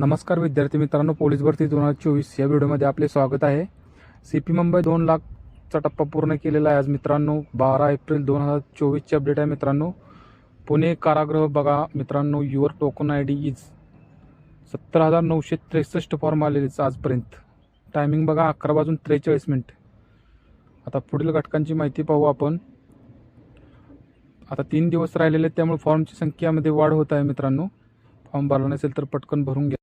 नमस्कार विद्यार्थी मित्रांनो पोलीस भरती दोन हजार चोवीस या व्हिडिओमध्ये आपले स्वागत आहे. सी पी मुंबई दोन लाखचा टप्पा पूर्ण केलेला आहे आज मित्रांनो बारा एप्रिल दोन हजार चोवीसची अपडेट आहे मित्रांनो. पुणे कारागृह बघा मित्रांनो your token I D is सत्तर हजार नऊशे त्रेसष्ट फॉर्म आलेले आहेत आजपर्यंत. टायमिंग बघा अकरा वाजून त्रेचाळीस मिनिट. आता पुढील घटकांची माहिती पाहू आपण. आता तीन दिवस राहिलेले आहेत त्यामुळे फॉर्मची संख्यामध्ये वाढ होत आहे मित्रांनो. फॉर्म भरला नसेल तर पटकन भरून घ्या.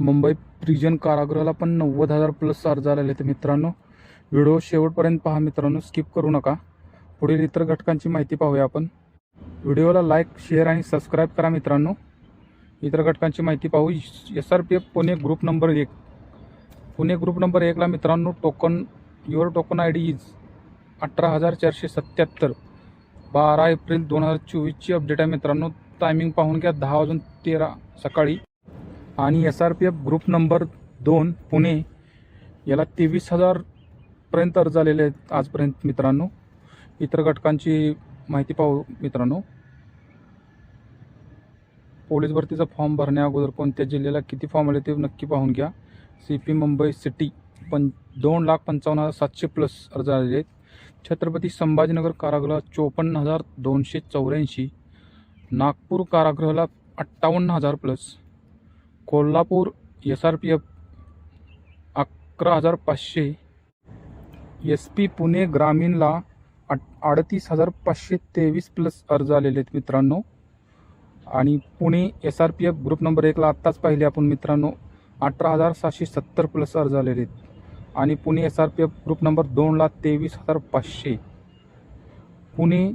मुंबई प्रिजन कारागृहाला पण नव्वद हजार प्लस अर्ज आलेले आहेत मित्रांनो. व्हिडिओ शेवटपर्यंत पहा मित्रांनो स्किप करू नका. पुढील इतर घटकांची माहिती पाहूया आपण. व्हिडिओला लाईक शेअर आणि सबस्क्राईब करा मित्रांनो. इतर घटकांची माहिती पाहू. S R P F Pune group number एक. पुणे ग्रुप नंबर एकला मित्रांनो token your token I D is अठरा हजार चारशे सत्याहत्तर. बारा एप्रिल दोन हजार चोवीसची अपडेट आहे मित्रांनो. टायमिंग पाहून घ्या. दहा वाजून तेरा सकाळी. आणि S R P F group number दोन पुणे याला तेवीस हजारपर्यंत अर्ज आलेले आहेत आजपर्यंत मित्रांनो. इतर घटकांची माहिती पाहू मित्रांनो. पोलीस भरतीचा फॉर्म भरण्या अगोदर कोणत्या जिल्ह्याला किती फॉर्म आले ते नक्की पाहून घ्या. सी पी मुंबई सिटी पण दोन लाख पंचावन्न हजार सातशे प्लस अर्ज आलेले आहेत. छत्रपती संभाजीनगर कारागृहात चोपन्न हजार दोनशे चौऱ्याऐंशी. नागपूर कारागृहाला अठ्ठावन्न हजार plus Kolhapur S R P F अकरा हजार पाचशे. एस पी पुणे ग्रामीणला आठ अडतीस हजार पाचशे तेवीस प्लस अर्ज आलेले आहेत मित्रांनो. आणि Pune S R P F group number एकला आत्ताच पाहिले आपण मित्रांनो अठरा हजार सहाशे सत्तर प्लस अर्ज आलेले आहेत. आणि Pune S R P F group number दोनला तेवीस हजार पाचशे. पुणे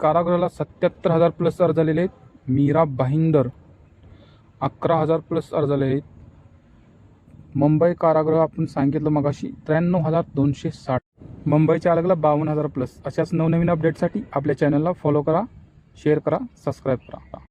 कारागृहाला सत्याहत्तर हजार प्लस अर्ज आलेले आहेत. मीरा भाईंदर अकरा हजार प्लस अर्ज आले आहेत. मुंबई कारागृह आपण सांगितलं मगाशी त्र्याण्णव हजार दोनशे साठ. मुंबईच्या अलगला बावन्न हजार प्लस अशाच नवनवीन अपडेटसाठी आपल्या चॅनलला फॉलो करा शेअर करा सबस्क्राईब करा.